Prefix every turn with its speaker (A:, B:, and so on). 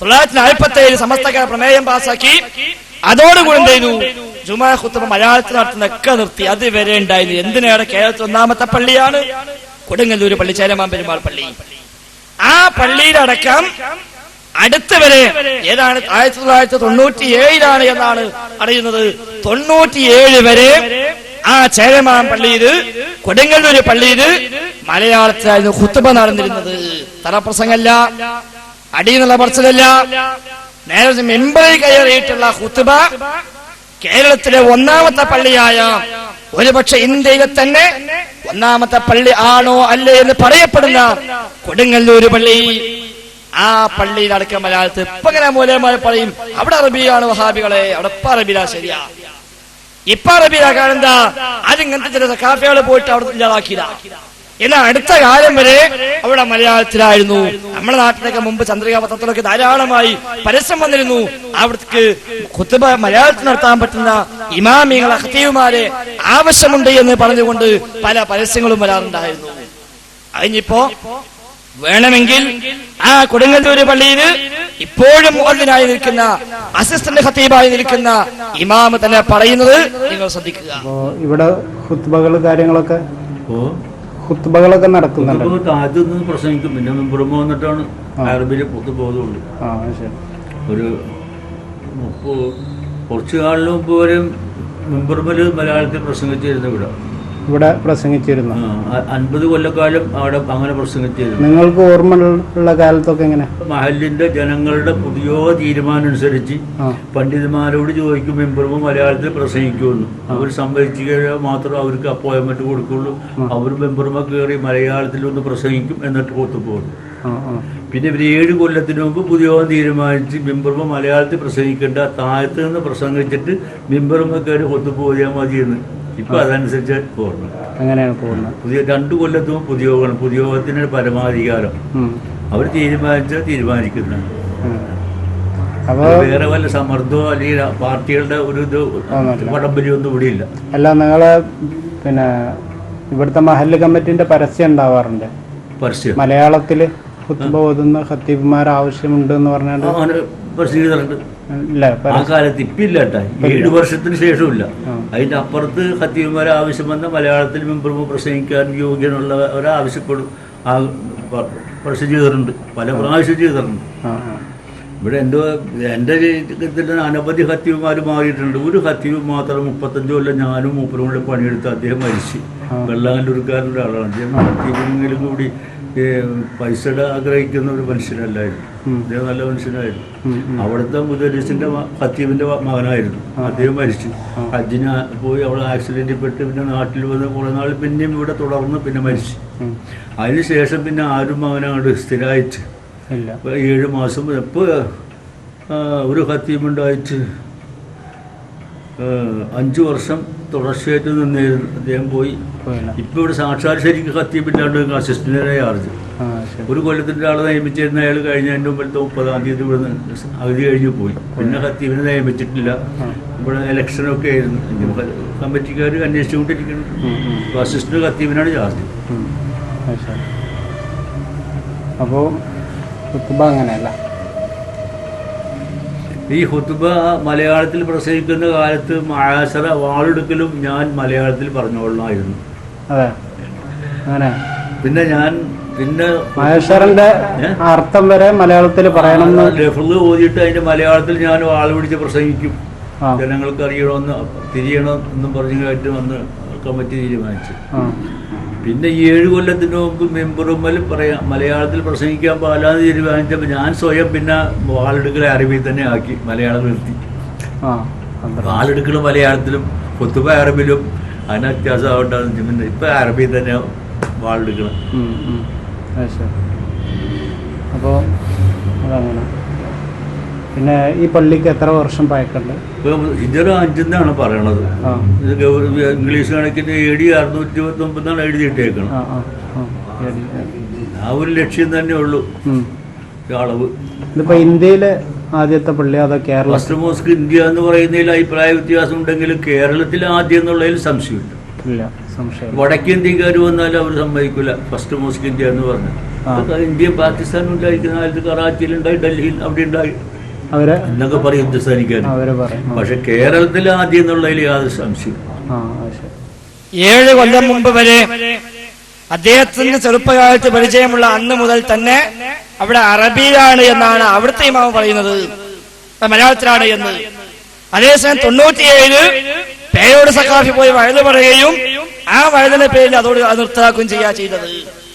A: തൊള്ളായിരത്തി നാൽപ്പത്തി ഏഴ് സമസ്ത പ്രമേയം പാസാക്കി. അതോടുകൂടി എന്ത് ചെയ്തു? ജുമാ ഖുത്തുബ മലയാളത്തിൽ നടത്തുന്നൊക്കെ നിർത്തി. അത് വരെ ഉണ്ടായിരുന്നു. എന്തിനേറെ കേരളത്തിൽ ഒന്നാമത്തെ പള്ളിയാണ്? കൊടുങ്ങല്ലൂർ പള്ളി ചേരമാൻ പെരുമാൾ പള്ളി. ആ പള്ളിയിലടക്കം അടുത്ത വരെ ഏതാണ്? ആയിരത്തി തൊള്ളായിരത്തി തൊണ്ണൂറ്റി ഏഴിലാണ് എന്നാണ് അറിയുന്നത്. തൊണ്ണൂറ്റിയേഴ് വരെ ആ ചേരമാൻ പള്ളിയിൽ കൊടുങ്ങല്ലൂര് പള്ളിയിൽ മലയാളത്തിലായിരുന്നു ഖുത്തുബ നടന്നിരുന്നത്. തറപ്രസംഗല്ല അടിയെന്നുള്ള പറച്ചിലല്ല നേരെ മെമ്പറിൽ കയറിയിട്ടുള്ള ഹുത്തുബ കേരളത്തിലെ ഒന്നാമത്തെ പള്ളിയായ ഒരുപക്ഷെ ഇന്ത്യയിലെ തന്നെ ഒന്നാമത്തെ പള്ളി ആണോ അല്ലേ എന്ന് പറയപ്പെടുന്ന കൊടുങ്ങല്ലൂർ പള്ളി. ആ പള്ളിയിൽ അടക്കം മലയാളത്തിൽ ഇപ്പൊ ഇങ്ങനെ മൂലമായി പറയും അവിടെ അറബിയാണ് വഹാബികളെ അവിടെ ഇപ്പൊ അറബില ശരിയാ. ഇപ്പൊ അറബില ആരും അതിങ്ങനത്തെ ചില കാഫികൾ പോയിട്ട് അവിടെ ഇല്ലാതാക്കിയതാ. എന്നാൽ അടുത്ത കാലം വരെ അവിടെ മലയാളത്തിലായിരുന്നു. നമ്മുടെ നാട്ടിലൊക്കെ മുമ്പ് ചന്ദ്രിക പത്രത്തിലൊക്കെ ധാരാളമായി പരസ്യം വന്നിരുന്നു. അവിടേക്ക് കുത്തുബ മലയാളത്തിൽ നടത്താൻ പറ്റുന്ന ഇമാമികളെ ഹത്തീവുമാരെ ആവശ്യമുണ്ട് എന്ന് പറഞ്ഞുകൊണ്ട് പല പരസ്യങ്ങളും വരാറുണ്ടായിരുന്നു. അതിനിപ്പോ വേണമെങ്കിൽ ആ കൊടുങ്ങല്ലൂര് പള്ളിയിൽ ഇപ്പോഴും മുകളിലായി നിൽക്കുന്ന അസിസ്റ്റന്റ് ഖത്തീബായി നിൽക്കുന്ന ഇമാമ് തന്നെ പറയുന്നത് നിങ്ങൾ ശ്രദ്ധിക്കുക.
B: ഇവിടെ കാര്യങ്ങളൊക്കെ? ഹുത്തുബകളൊക്കെ നടക്കുന്നുണ്ട്.
C: ആദ്യം നിന്ന് പ്രസംഗിക്കും. പിന്നെ മെമ്പറുമ്പ് വന്നിട്ടാണ് അറബിയിലെ പോകുന്നുള്ളൂ. ഒരു കുറച്ചു കാലിന് മുമ്പ് വരെ മെമ്പറുമ്പിൽ മലയാളത്തിൽ പ്രസംഗിച്ചിരുന്നു ഇവിടെ
B: ഇവിടെ പ്രസംഗിച്ചിരുന്നു.
C: അൻപത് കൊല്ലക്കാലം അവിടെ അങ്ങനെ പ്രസംഗിച്ചിരുന്നു.
B: നിങ്ങൾക്ക് ഓർമ്മ ഉള്ള കാലത്തൊക്കെ എങ്ങനെ?
C: മഹലിന്റെ ജനങ്ങളുടെ പുതിയ തീരുമാനം അനുസരിച്ച് പണ്ഡിതന്മാരോട് ചോദിക്കും മെമ്പറും മലയാളത്തിൽ പ്രസംഗിക്കുമെന്ന്. അവർ സമ്മതിക്കുക മാത്രം അവർക്ക് അപ്പോയിൻമെന്റ് കൊടുക്കുള്ളൂ. അവർ മെമ്പറുമ കയറി മലയാളത്തിൽ ഒന്ന് പ്രസംഗിക്കും എന്നിട്ട്
B: ആ
C: പിന്നെ ഇവർ ഏഴ് കൊല്ലത്തിന് മുമ്പ് പുതിയ തീരുമാനിച്ച് മെമ്പറുമ മലയാളത്തിൽ പ്രസംഗിക്കേണ്ട താഴത്ത് നിന്ന് പ്രസംഗിച്ചിട്ട് മെമ്പറുമ കയറി ഒത്തുപോയാൽ മതിയെന്ന്. ഇപ്പൊ അതനുസരിച്ച് പോകണം
B: അങ്ങനെയാണ് പോകുന്നത്
C: പുതിയ രണ്ടു കൊല്ലത്തും പുതിയ പുതിയോഗത്തിന് പരമാധികാരം. അവർ തീരുമാനിച്ച
B: തീരുമാനിക്കുന്നു അപ്പോൾ
C: വേറെ വല്ല സമ്മർദ്ദമോ അല്ലെങ്കിൽ പാർട്ടികളുടെ ഒരു ഇത് പടംപരിയൊന്നും ഇവിടെ ഇല്ല
B: അല്ല നിങ്ങളെ പിന്നെ ഇവിടുത്തെ മഹല്ല് കമ്മിറ്റിന്റെ പരസ്യം ഉണ്ടാവാറുണ്ട്.
C: പരസ്യം.
B: മലയാളത്തിൽ കുത്തുബ ഓതുന്ന ഖത്തീബുമാർ ആവശ്യമുണ്ട് എന്ന് പറഞ്ഞാണ്ട്
C: ആ കാലത്ത് ഇപ്പില്ല കേട്ടാ ഏഴ് വർഷത്തിന് ശേഷമില്ല അതിന്റെ അപ്പുറത്ത് ഖത്തീബുമാരെ ആവശ്യം വന്ന മലയാളത്തിൽ മെമ്പർമ പ്രസംഗിക്കാൻ യോഗ്യനുള്ള ഒരാവശ്യപ്പെടും ആ പ്രശ്നം ചെയ്തിട്ടുണ്ട്. പല പ്രാവശ്യം ചെയ്തിട്ടുണ്ട്. ഇവിടെ എന്റെ എന്റെ ഇതിൽ അനവധി ഹത്തീവുമാർ മാറിയിട്ടുണ്ട്. ഒരു ഹത്തീവ് മാത്രം മുപ്പത്തഞ്ച് കൊല്ലം ഞാനും മൂപ്പരും കൂടെ പണിയെടുത്ത് അദ്ദേഹം മരിച്ചു. വെള്ളാങ്കല്ലൂർക്കാരന്റെ ആളാണ്. അദ്ദേഹം ഹത്തീവിനെങ്കിലും കൂടി പൈസ പൈസയുടെ ആഗ്രഹിക്കുന്ന ഒരു മനുഷ്യനല്ലായിരുന്നു. അദ്ദേഹം നല്ല മനുഷ്യനായിരുന്നു. അവിടുത്തെ മുദരീസിന്റെ ഹത്തീവിന്റെ മകനായിരുന്നു. അദ്ദേഹം മരിച്ചു. ഹജ്ജിന് പോയി അവിടെ ആക്സിഡന്റിൽ പെട്ട് പിന്നെ നാട്ടിൽ വന്ന് കുറെ നാൾ പിന്നെയും ഇവിടെ തുടർന്ന് പിന്നെ മരിച്ചു. അതിനുശേഷം പിന്നെ ആരും മകനങ്ങോട്ട് സ്ഥിരമായിട്ട് ഏഴ് മാസം ഇപ്പോൾ ഒരു ഹത്തീമുണ്ടായിട്ട് അഞ്ചു വർഷം തുടർച്ചയായിട്ട് നിന്നിരുന്നു അദ്ദേഹം പോയി. ഇപ്പൊ ഇവിടെ സാക്ഷാൽ ശരിക്കും ഹത്തീമില്ലാണ്ട് അസിസ്റ്റന്റിനെ
B: ആർജ്
C: ഒരു കൊല്ലത്തിന്റെ ആളെ നിയമിച്ചിരുന്ന അയാൾ കഴിഞ്ഞ എന്റെ മുമ്പിലത്തെ മുപ്പതാം തീയതി ഇവിടെ അവധി കഴിഞ്ഞ് പോയി. പിന്നെ ഹത്തീമിനെ നിയമിച്ചിട്ടില്ല. ഇവിടെ ഇലക്ഷനൊക്കെ ആയിരുന്നു. കമ്മിറ്റിക്കാർ അന്വേഷിച്ചുകൊണ്ടിരിക്കുന്നു അസിസ്റ്റന്റ് ഹത്തീമിനാണ് ചാർജ്.
B: അപ്പോൾ കുത്തുബ അങ്ങനെയല്ല.
C: ഈ ഹുത്തുബ മലയാളത്തിൽ പ്രസംഗിക്കുന്ന കാലത്ത് മഹാസറ വാളെടുക്കലും ഞാൻ മലയാളത്തിൽ പറഞ്ഞോളണമായിരുന്നു
B: അതെ. അങ്ങനെ.
C: പിന്നെ ഞാൻ പിന്നെ
B: മഹേശ്വരന്റെ അർത്ഥം വരെ മലയാളത്തിൽ പറയണമെന്ന്
C: ലഫ്ള് ഓതിയിട്ട് അതിന്റെ മലയാളത്തിൽ ഞാൻ വാൾ പിടിച്ച് പ്രസംഗിക്കും. ജനങ്ങൾക്ക് അറിയണമെന്ന് തിരിയണം എന്നും പറഞ്ഞു പറഞ്ഞായിട്ട് വന്ന് കമ്മിറ്റി തീരുമാനിച്ചു. പിന്നെ ഈ ഏഴ് കൊല്ലത്തിന് മുമ്പ് മെമ്പറുമ്മൽ പറയാം മലയാളത്തിൽ പ്രസംഗിക്കാൻ പാലാന്ന് തീരുമാനിച്ചപ്പോൾ ഞാൻ സ്വയം പിന്നെ വാളെടുക്കൽ അറബിയിൽ തന്നെ ആക്കി മലയാളം നിർത്തി. വാളെടുക്കൽ മലയാളത്തിലും കൊത്തുബ അറബിലും അതിന് വ്യത്യാസം ആവണ്ടെന്ന് പിന്നെ ഇപ്പം അറബിയിൽ തന്നെ വാളെടുക്കണം.
B: അപ്പോൾ അതങ്ങനെ. പിന്നെ ഈ പള്ളിക്ക് എത്ര വർഷം
C: പഴക്കുണ്ട് ഇതൊരു അഞ്ചെന്നാണ് പറയണത്. ഇത് ഇംഗ്ലീഷ് കണക്കിന് എ ഡി അറുന്നൂറ്റി ഇരുപത്തി ഒമ്പതാണ് എഴുതിയിട്ടേക്കണം
B: ആ.
C: ഒരു ലക്ഷ്യം തന്നെ ഉള്ളൂ. അളവ്.
B: ഇതിപ്പോ ഇന്ത്യയിലെ ആദ്യത്തെ പള്ളി അതോ കേരള?
C: ഫസ്റ്റ് മോസ്ക് ഇന്ത്യ എന്ന് പറയുന്നതിൽ അഭിപ്രായ വ്യത്യാസം ഉണ്ടെങ്കിലും കേരളത്തിൽ ആദ്യം എന്നുള്ളതിൽ സംശയമില്ല.
B: ഇല്ല സംശയം
C: വടക്കേന്ത്യക്കാർ വന്നാലും അവർ സമ്മതിക്കില്ല. ഫസ്റ്റ് മോസ്ക് ഇന്ത്യ എന്ന് പറഞ്ഞു ഇന്ത്യ പാകിസ്ഥാൻ ഉണ്ടായിരിക്കുന്ന കാലത്ത് കറാച്ചിയിൽ ഉണ്ടായി ഡൽഹിയിൽ അവിടെ ഉണ്ടായി
B: അവരെ
C: എന്നൊക്കെ പറയും ഹിന്ദുസ്ഥാനിക്കാർ
B: അവരെ പറയും.
C: പക്ഷെ കേരളത്തിൽ ആദ്യം എന്നുള്ളതിൽ യാതൊരു സംശയം
B: ആ ശരി.
A: ഏഴ് കൊല്ലം മുമ്പ് വരെ അദ്ദേഹത്തിന് ചെറുപ്പകാലത്ത് പരിചയമുള്ള അന്ന് മുതൽ തന്നെ അവിടെ അറബിയിലാണ് എന്നാണ് അവിടുത്തെ ഇമാവ് പറയുന്നത്. മലയാളത്തിലാണ് എന്ന്. അതേസമയം തൊണ്ണൂറ്റിയേഴ് പേരോട് സഖാഫി പോയി വഴുത് പറയുകയും ആ വഴുതിന്റെ പേരിൽ അതോട് അത് നിർത്തലാക്കുകയും ചെയ്യാ ചെയ്തത്.